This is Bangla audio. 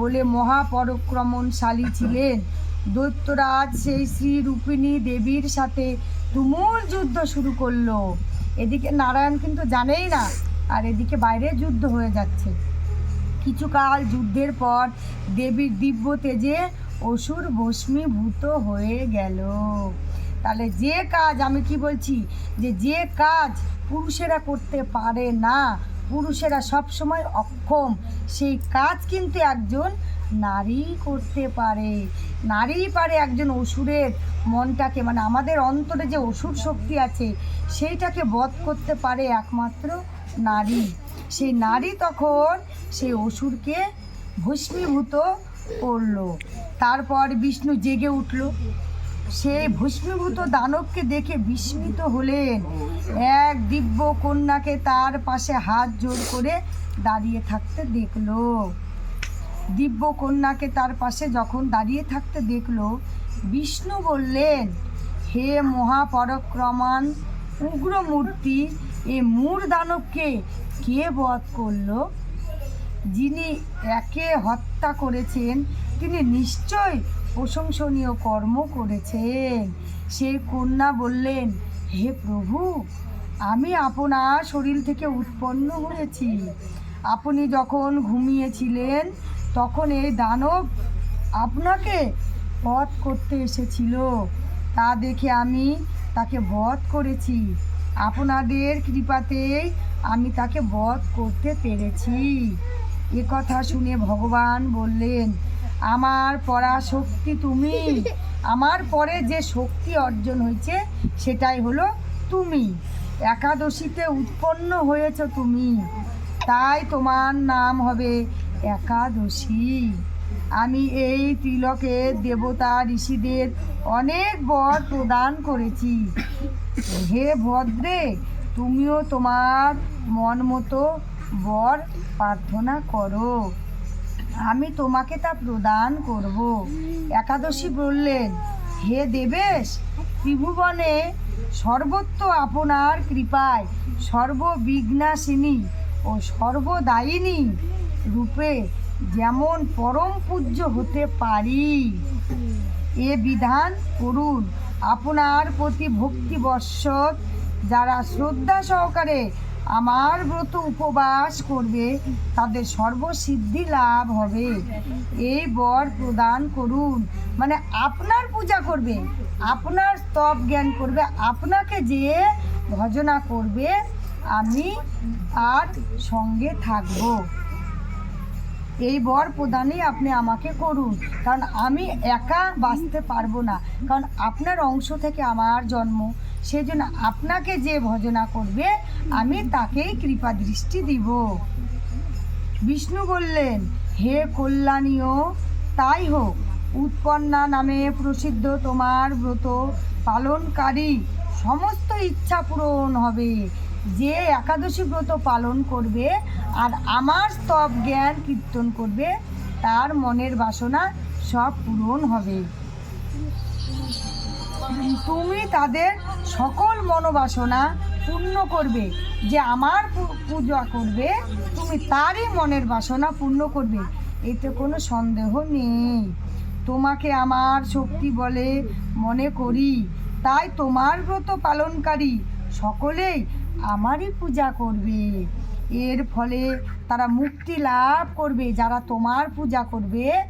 বলে মহাপরক্রমণশালী ছিলেন। দৈত্যরাজ সেই শ্রী রূপিণী দেবীর সাথে তুমুল যুদ্ধ শুরু করল। এদিকে নারায়ণ কিন্তু জানেই না, আর এদিকে বাইরে যুদ্ধ হয়ে যাচ্ছে। কিছুকাল যুদ্ধের পর দেবীর দিব্য তেজে অসুর ভস্মীভূত হয়ে গেল। তাহলে যে কাজ, আমি কি বলছি? যে যে কাজ পুরুষেরা করতে পারে না পুরুষেরা সব সময় অক্ষম। সেই কাজ কিন্তু একজন নারী করতে পারে। নারী পারে একজন অসুরের মনটাকে মানে আমাদের অন্তরে যে অসুর শক্তি আছে, সেইটাকে বধ করতে পারে একমাত্র নারী। সেই নারী তখন সেই অসুরকে ভস্মীভূত করল। তারপর বিষ্ণু জেগে উঠল। সেই ভস্মীভূত দানবকে দেখে বিস্মিত হলেন। এক দিব্য কন্যাকে তার পাশে হাত জোর করে দাঁড়িয়ে থাকতে দেখল। দিব্য কন্যাকে তার পাশে যখন দাঁড়িয়ে থাকতে দেখল, বিষ্ণু বললেন, হে মহাপরক্রমান, উগ্রমূর্তি, এ মূর দানবকে কে বধ করল? যিনি একে হত্যা করেছেন, তিনি নিশ্চয় প্রশংসনীয় কর্ম করেছেন। সে কন্যা বললেন, হে প্রভু, আমি আপনার শরীর থেকে উৎপন্ন হয়েছি। আপনি যখন ঘুমিয়েছিলেন, তখন এই দানব আপনাকে বধ করতে এসেছিল। তা দেখে আমি তাকে বধ করেছি। আপনাদের কৃপাতেই আমি তাকে বধ করতে পেরেছি। এ কথা শুনে ভগবান বললেন আমার পরাশক্তি তুমি। আমার পরে যে শক্তি অর্জন হয়েছে, সেটাই হলো তুমি। একাদশীতে উৎপন্ন হয়েছ তুমি। তাই তোমার নাম হবে একাদশী। আমি এই তিলকে দেবতা ঋষিদের অনেক বর প্রদান করেছি। হে ভদ্রে, তুমিও তোমার মন মতো বর প্রার্থনা করো। আমি তোমাকে তা প্রদান করব। একাদশী বললেন, হে দেবেশ, ত্রিভুবনে সর্বত্র আপনার কৃপায় সর্ববিঘ্নাসিনী ও সর্বদায়িনী রূপে যেমন পরম পূজ্য হতে পারি। এ বিধান করুন, আপনার প্রতি ভক্তিবশত যারা শ্রদ্ধা সহকারে আমার ব্রত উপবাস করবে, তাদের সর্বসিদ্ধি লাভ হবে। এই বর প্রদান করুন। মানে আপনার পূজা করবে, আপনার স্তব জ্ঞান করবে, আপনাকে যে ভজনা করবে, আমি আর সঙ্গে থাকব। এই বর প্রদানই আপনি আমাকে করুন, কারণ আমি একা বাঁচতে পারব না। কারণ আপনার অংশ থেকে আমার জন্ম সেই জন্য আপনাকে যে ভজনা করবে, আমি তাকেই কৃপা দৃষ্টি দিব। বিষ্ণু বললেন, হে কল্যাণীয়, তাই হোক। উৎপন্না নামে প্রসিদ্ধ তোমার ব্রত পালনকারী সমস্ত ইচ্ছা পূরণ হবে। যে একাদশী ব্রত পালন করবে আর আমার স্তব জ্ঞান কীর্তন করবে, তার মনের বাসনা সব পূরণ হবে। তুমি তাদের সকল মনোবাসনা পূর্ণ করবে। যে আমার পূজা করবে, তুমি তারই মনের বাসনা পূর্ণ করবে। এতে কোনো সন্দেহ নেই। তোমাকে আমার শক্তি বলে মনে করি। তাই তোমার ব্রত পালনকারী সকলেই আমারই পূজা করবে। এর ফলে তারা মুক্তি লাভ করবে। যারা তোমার পূজা করবে